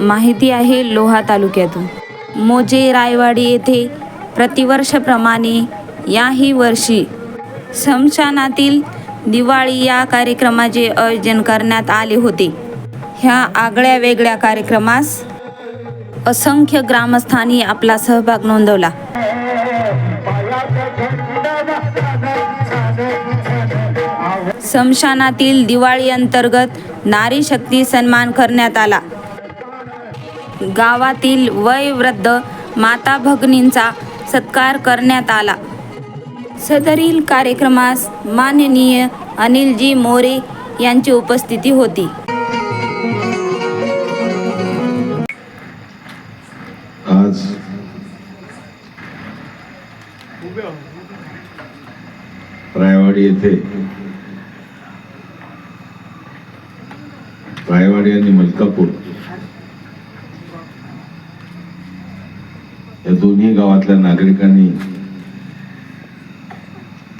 माहिती आहे लोहा तालुक्यातून. मोजे रायवाडी येथे प्रतिवर्षाप्रमाणे याही वर्षी स्मशानातील दिवाळी या कार्यक्रमाचे आयोजन करण्यात आले होते. ह्या आगळ्या वेगळ्या कार्यक्रमास असंख्य ग्रामस्थांनी आपला सहभाग नोंदवला. स्मशानातील दिवाळी अंतर्गत नारी शक्ती सन्मान करण्यात आला. गावातील वयवृद्ध माता भगिनींचा सत्कार करण्यात आला. सदरील कार्यक्रमास माननीय अनिलजी मोरे यांची उपस्थिती होती. आज रायवाडी येथे रायवाडी आणि मलकापूर या दोन्ही गावातल्या नागरिकांनी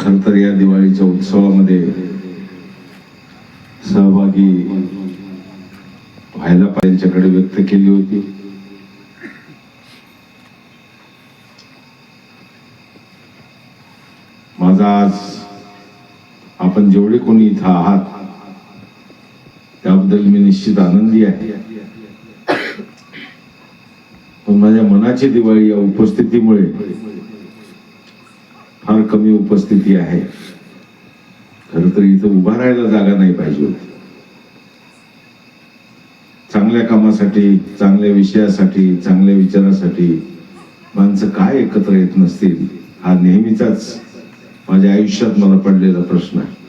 खर तर या दिवाळीच्या उत्सवामध्ये सहभागी व्हायला पाहिजेकडे व्यक्त केली होती. माझा आज आपण जेवढे कोणी इथं आहात त्याबद्दल मी निश्चित आनंदी आहे पण माझ्या मनाची दिवाळी या उपस्थितीमुळे फार कमी उपस्थिती आहे खर तर इथं उभा राहायला जागा नाही पाहिजे होती चांगल्या कामासाठी चांगल्या विषयासाठी चांगल्या विचारासाठी माणसं काय एकत्र येत नसतील हा नेहमीचाच माझ्या आयुष्यात मला पडलेला प्रश्न आहे